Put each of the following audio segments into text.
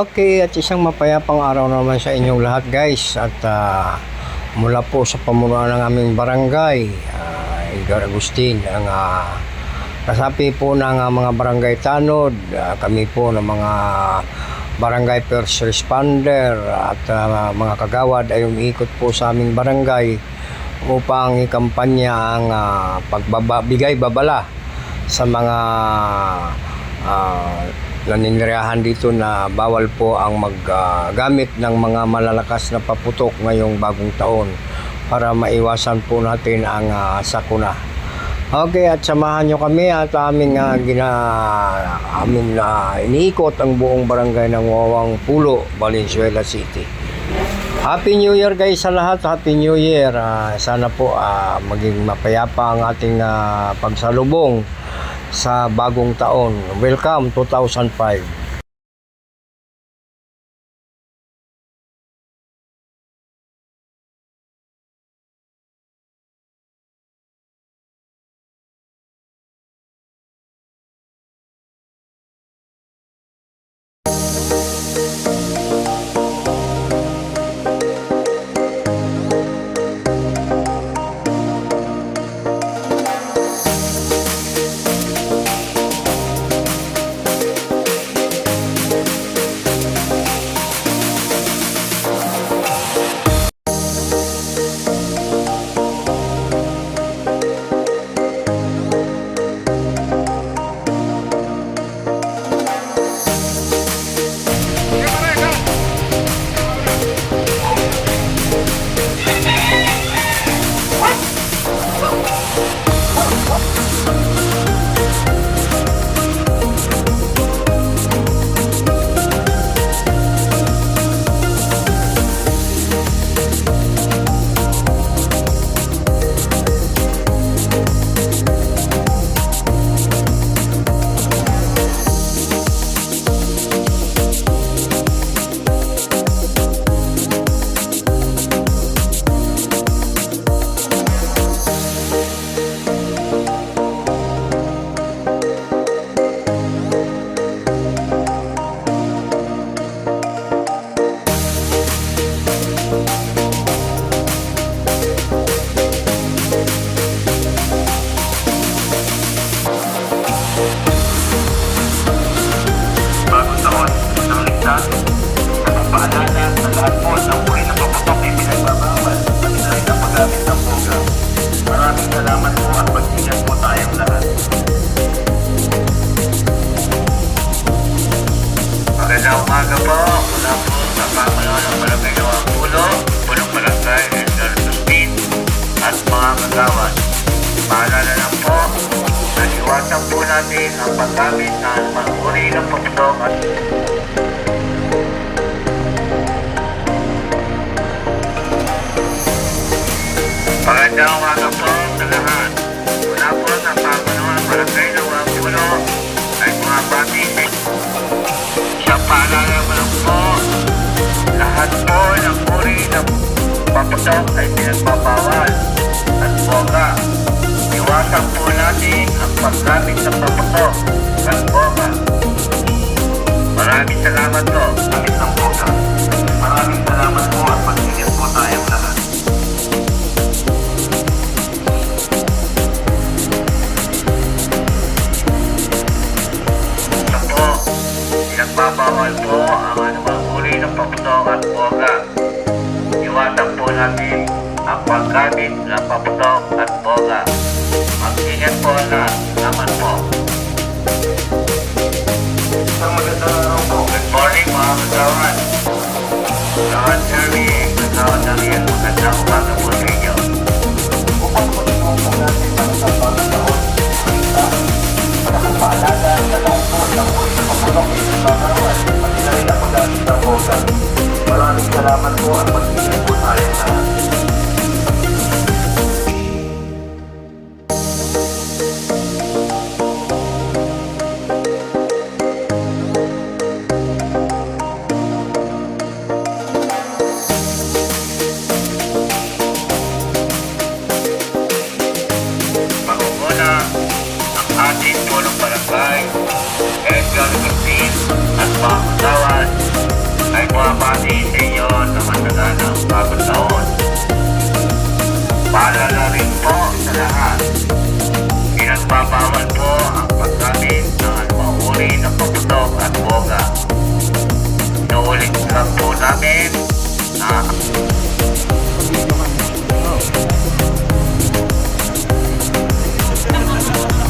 Okay, at isang mapayapang araw naman sa inyong lahat guys. At ah, mula po sa pamunuan ng aming barangay uh, Edgar Agustin ang ah, kasapi po ng ah, mga barangay tanod ah, kami po ng mga barangay first responder at ah, mga kagawad ay umiikot po sa aming barangay upang ikampanya ang ah, pagbabigay babala sa mga ah, naninirahan dito na bawal po ang maggamit ng mga malalakas na paputok ngayong bagong taon para maiwasan po natin ang ah, sakuna. Okay, at samahan nyo kami at aming uh, gina, aming na iniikot ang buong barangay ng Wawang Pulo, Valenzuela City. Happy New Year guys sa lahat. Happy New Year. Ah, sana po ah, maging mapayapa ang ating ah, pagsalubong sa bagong taon. Welcome 2005. Magandang umaga po mula po sa pamayaw ng Pulo, Pulong Barangay, Edgar Agustin at mga kagawad. Paalala lang po na po natin ang paggamit ng anumang uri ng at umaga paalala ko lang po, lahat po ng uri ng paputok ay pinagbabawal at boga. Iwasan po natin ang paggamit ng paputok at boga. Maraming salamat po. Gamit ng boga. Maraming salamat po at mag-ingat po tayong lahat. Pinagbabawal po ang anumang uri ng paputok at boga. Iwasan po natin ang paggamit ng paputok at boga. Mag-ingat po na naman po. Isang magandang araw po. Good morning mga kagawan. Kagawan Jeremy, kagawan Daniel, magandang umaga uri ng paputok ay nagbabawas pati na rin ang paggamit ng boga. Maraming salamat po at mag-ingat po tayo lahat. Paalala rin po sa lahat. Pinagbabawal po ang paggamit ng anumang uri ng paputok at boga. Inuulit lang po namin na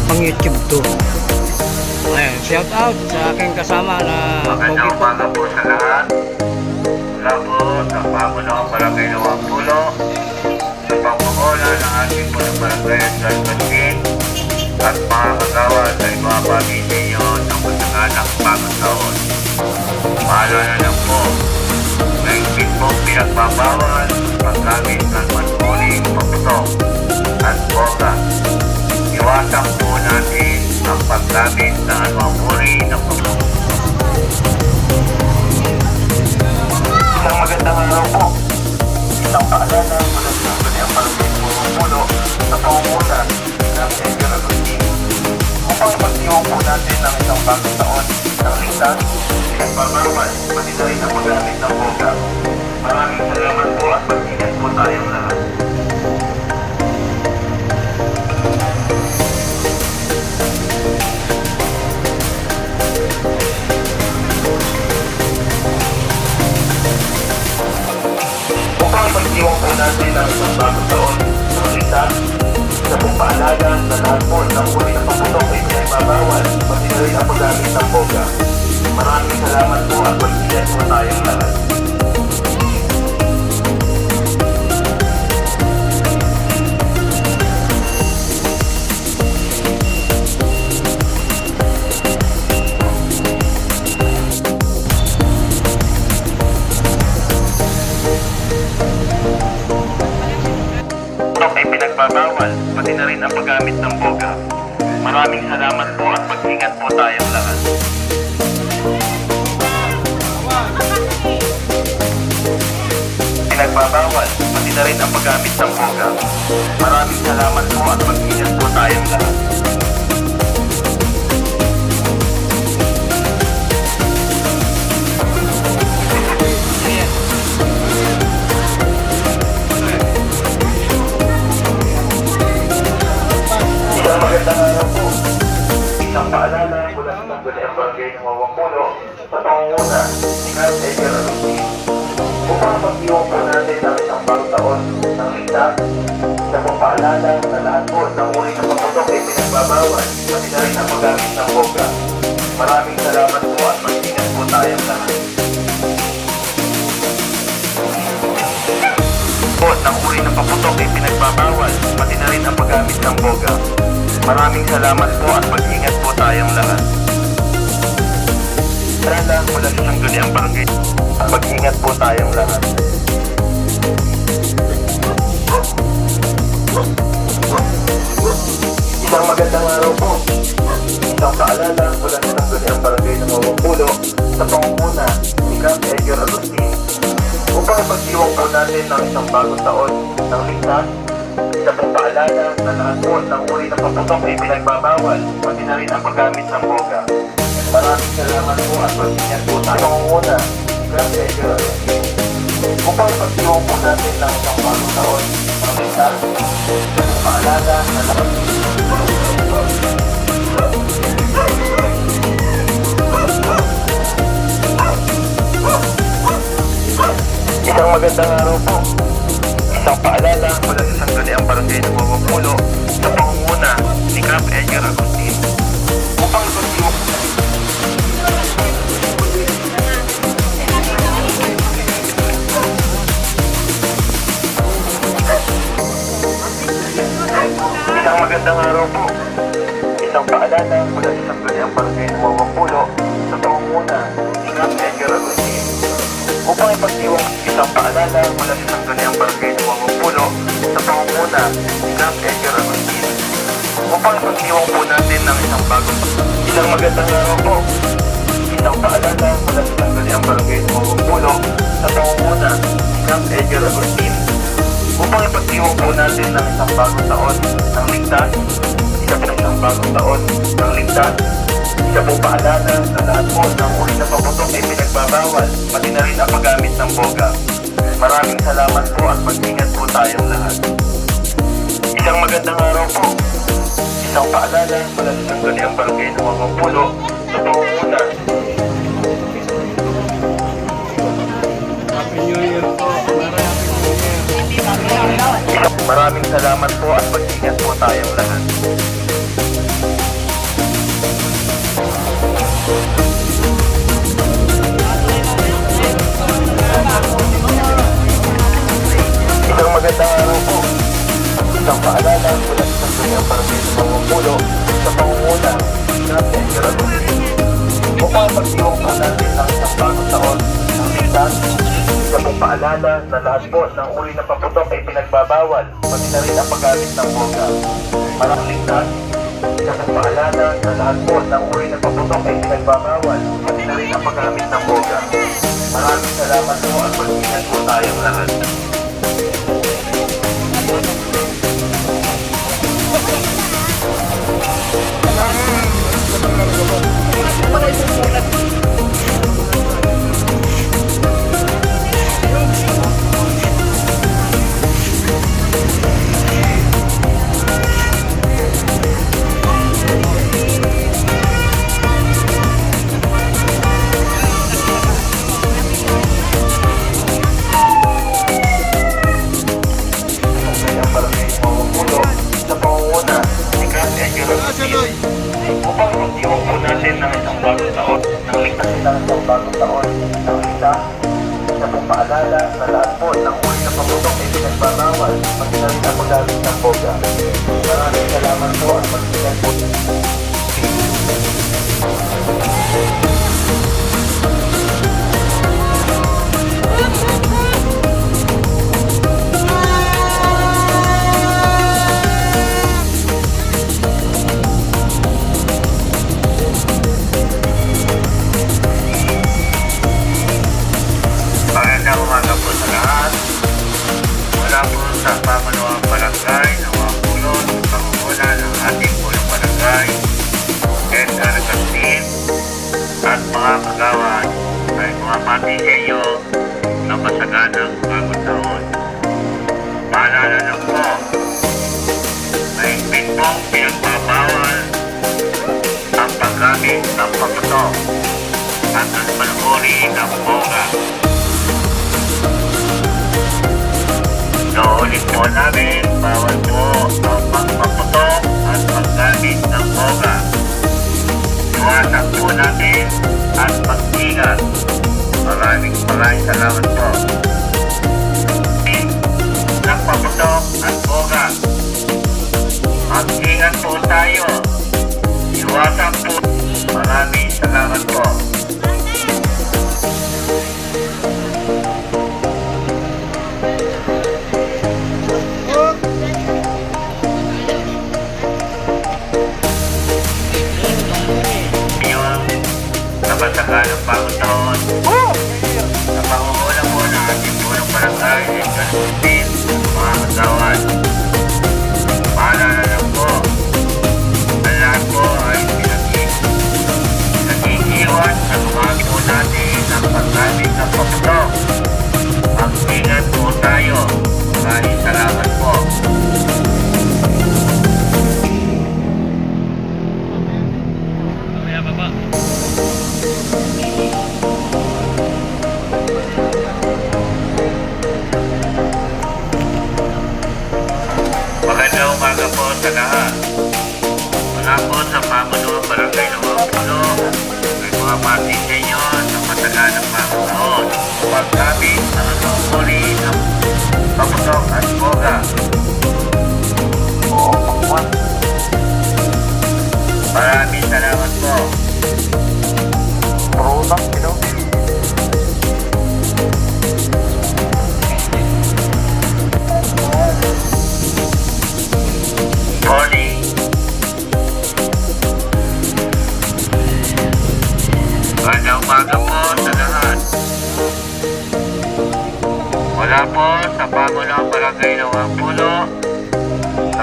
Pang YouTube to. Ayan, shout out sa aking kasama na magandang umaga po sa lahat. Mula po sa pamunong barangay ng Wampulo, barangay at Galbatin, at mga kagawad ay mga pamilya ninyo ng masaganang bagong taon. Maalala lang po, din po pinagbabawal paggamit ng manuling paputok at boga. Iwasan po natin ang paggamit ng anumang uri ng paputok. Isang magandang araw po. Isang paalala mula sa Kanyang Palagay Purong Puno natin ng isang bagong taon ng ligtas, pinagbabawal, pati na rin ang paggamit ng boga. Maraming salamat po at mag-ingat po tayong lahat. pagdiwang po natin ang isang bagong taon ng ligtas sa pong paalaga na lahat po ng rin ang paggamit ng boga. Maraming salamat po at mag-ingat po tayong lahat. Maraming salamat po at mag-ingat po tayong lahat. Pinagbabawal, pati na rin ang paggamit ng boga. Maraming salamat po at mag-ingat po tayong lahat. Magandang araw. Isang paalala mula sa Sangguniang Barangay ng Wawapulo sa pangunguna ni Carl Edgar Agustin. Upang pag-iwan po natin ang isang bagong taon ng ligtas, sa pong paalala na lahat po ng uri ng pagputok ay pinagbabawal, pati na rin ang paggamit ng boga. Maraming salamat po at mag-ingat po tayong lahat. po ng uri ng paputok ay pinagbabawal, pati na rin ang paggamit ng boga. Maraming salamat po at mag-ingat po tayong lahat. Tara mula sa Sangguniang Barangay. Mag-ingat po tayong lahat. Isang magandang araw po. Isang paalala mula sa Sangguniang Barangay ng Mawapulo sa pangunguna ni Camp Edgar Agustin upang pagdiwang po natin ng isang bagong taon ng ligtas sa pong paalala na lahat ng uri ng paputok ay pinagbabawal, pati na rin ang paggamit ng boga. Maraming salamat po at mag-ingat po tayo. Grand Edgar Agustin, upang pagdiwang po natin ng isang bagong taon ng ligtas sa pong paalala na lahat Isang magandang araw po. Isang paalala mula sa Sangguniang Barangay ng Wawapulo sa pangunguna ni Cap Edgar Agustin. Upang magandang araw po isang paalala mula sa Sangguniang Barangay ng Wawapulo sa pangunguna ni Cap Edgar Agustin upang ipagdiwang po natin ng isang bagong taon ng ligtas isa po isang bagong taon ng ligtas isa po paalala na lahat po ng uri ng paputok ay pinagbabawal, pati na rin ang paggamit ng boga. Maraming salamat po at mag-ingat po tayong lahat. Isang magandang araw po. Isang paalala mula sa Sangguniang Barangay ng Mamampulo sa pangunguna Maraming salamat po at mag-ingat po tayong lahat. Isang paalala mula sa Sangguniang Barangay ng Mamampulo sa pangunguna natin Gerardo. Upang pagdiwang po natin ang isang bagong taon ng ligtas sa pong paalala na lahat po ng uri ng paputok ay pinagbabawal, pati na rin ang paggamit ng boga. Maraming ligtas, sa pong paalala na lahat po ng uri ng paputok ay pinagbabawal, pati na rin ang paggamit ng boga. Maraming salamat po at mag-ingat po tayong lahat. veces sola. Maraming salamat po at mag-ingat po. Magandang umaga po sa lahat. Mula po sa pamanuang barangay ng mga kagawan ay mga pati sa inyo na masaganang bagong taon. Paalala lang po, may pong pinagbabawal ang paggamit ng paputok at ang panuri ng boga. Naulit po namin, bawal po ang pagpaputok at paggamit ng boga. Iwasan po natin at pag-ingat. Maraming maraming salamat po. Ng paputok at boga. Mag-ingat po tayo. Iwasan po. Maraming salamat po. Kabatagan ng bagong taon. Sa pangunguna po ng ating punong barangay, Edgar Agustin, mga kagawan. Paalala lang po, ang lahat po ay pinag- nag-iiwan sa gumamit po natin ng paggamit ng paputok. Mag-ingat po tayo. Maraming umaga po sa pamunuang barangay ng Wapulo, ay mga pati sa inyo sa matagal ng bagong taon. Paggamit ng uri ng pamutok at boga. Oo, pakwan. Maraming salamat po. Product, you know?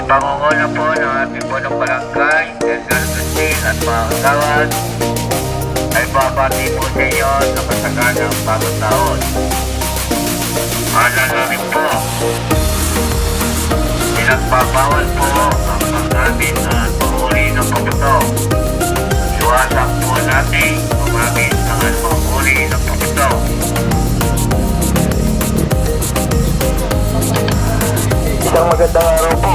Sa pangunguna po ng ating punong barangay, Edgar Agustin at mga kasawan, ay babati po sa inyo sa kasaganang bagong taon. Maalala rin po, pinagbabawal po ang paggamit ng uri ng paputok. Iwasan po natin gumamit ng anumang uri ng paputok. Isang magandang araw po.